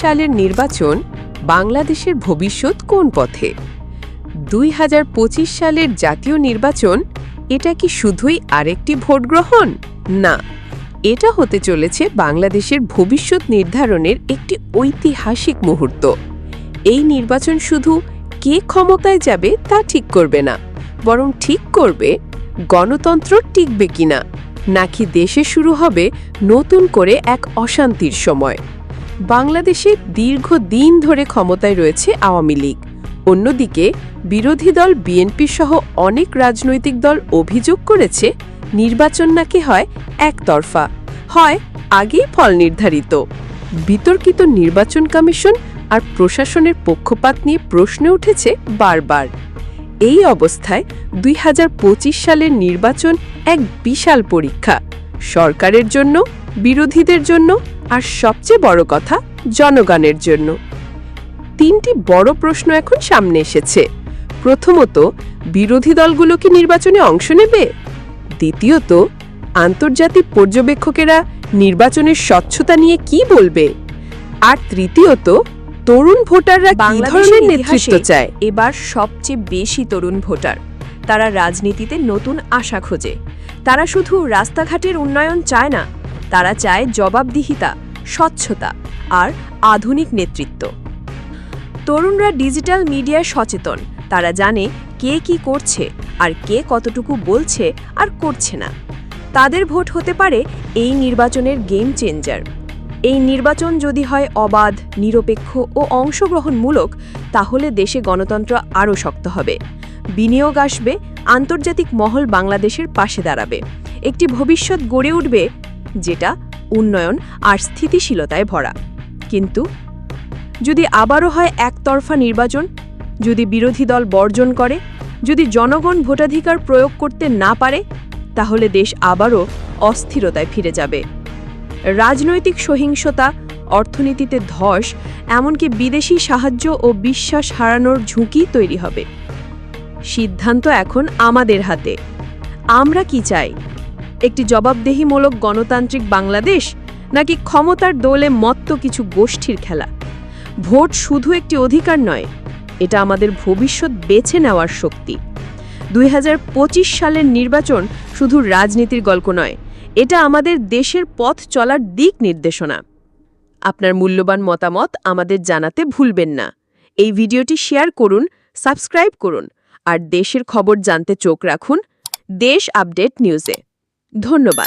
সালের নির্বাচন বাংলাদেশের ভবিষ্যৎ কোন পথে? দুই হাজার পঁচিশ সালের জাতীয় নির্বাচন, এটা কি শুধুই আরেকটি ভোট গ্রহণ? না, এটা হতে চলেছে বাংলাদেশের ভবিষ্যৎ নির্ধারণের একটি ঐতিহাসিক মুহূর্ত। এই নির্বাচন শুধু কে ক্ষমতায় যাবে তা ঠিক করবে না, বরং ঠিক করবে গণতন্ত্র টিকবে কিনা। নাকি দেশে শুরু হবে নতুন করে এক অশান্তির সময়। বাংলাদেশে দীর্ঘদিন ধরে ক্ষমতায় রয়েছে আওয়ামী লীগ। অন্যদিকে, বিরোধী দল বিএনপি সহ অনেক রাজনৈতিক দল অভিযোগ করেছে নির্বাচন নাকি হয় একতরফা, হয় আগেই ফল নির্ধারিত। বিতর্কিত নির্বাচন কমিশন আর প্রশাসনের পক্ষপাত নিয়ে প্রশ্ন উঠেছে বারবার। এই অবস্থায় দুই হাজার পঁচিশ সালের নির্বাচন এক বিশাল পরীক্ষা। সরকারের জন্য, বিরোধীদের জন্য আর সবচেয়ে বড় কথা, জনগণের জন্য। তিনটি বড় প্রশ্ন এখন সামনে এসেছে। প্রথমত, বিরোধী দলগুলো কি নির্বাচনে অংশ নেবে? দ্বিতীয়ত, আন্তর্জাতিক পর্যবেক্ষকেরা নির্বাচনের স্বচ্ছতা নিয়ে কি বলবে? আর তৃতীয়ত তরুণ ভোটাররা কি বাংলাদেশের ধরনের নেতৃত্ব চায়? এবার সবচেয়ে বেশি তরুণ ভোটার। তারা রাজনীতিতে নতুন আশা খোঁজে। তারা শুধু রাস্তাঘাটের উন্নয়ন চায় না তারা চায় জবাবদিহিতা স্বচ্ছতা আর আধুনিক নেতৃত্ব। তরুণরা ডিজিটাল মিডিয়ায় সচেতন। তারা জানে কে কি করছে আর কে কতটুকু বলছে আর করছে না। তাদের ভোট হতে পারে এই নির্বাচনের গেম চেঞ্জার। এই নির্বাচন যদি হয় অবাধ, নিরপেক্ষ ও অংশগ্রহণমূলক, তাহলে দেশে গণতন্ত্র আরও শক্ত হবে। বিনিয়োগ আসবে, আন্তর্জাতিক মহল বাংলাদেশের পাশে দাঁড়াবে। একটি ভবিষ্যৎ গড়ে উঠবে, যেটা উন্নয়ন আর স্থিতিশীলতায় ভরা। কিন্তু যদি আবারও হয় একতরফা নির্বাচন, যদি বিরোধী দল বর্জন করে, যদি জনগণ ভোটাধিকার প্রয়োগ করতে না পারে, তাহলে দেশ আবারও অস্থিরতায় ফিরে যাবে। রাজনৈতিক সহিংসতা, অর্থনীতিতে ধস, এমনকি বিদেশি সাহায্য ও বিশ্বাস হারানোর ঝুঁকি তৈরি হবে। সিদ্ধান্ত এখন আমাদের হাতে। আমরা কি চাই? একটি জবাবদেহিমূলক গণতান্ত্রিক বাংলাদেশ, নাকি ক্ষমতার দোলে মত্ত কিছু গোষ্ঠীর খেলা? ভোট শুধু একটি অধিকার নয়, এটা আমাদের ভবিষ্যৎ বেছে নেওয়ার শক্তি। দুই হাজার পঁচিশ সালের নির্বাচন শুধু রাজনীতির গল্প নয় এটা আমাদের দেশের পথ চলার দিক নির্দেশনা। আপনার মূল্যবান মতামত আমাদের জানাতে ভুলবেন না। এই ভিডিওটি শেয়ার করুন, সাবস্ক্রাইব করুন, আর দেশের খবর জানতে চোখ রাখুন। দেশ আপডেট নিউজে। ধন্যবাদ।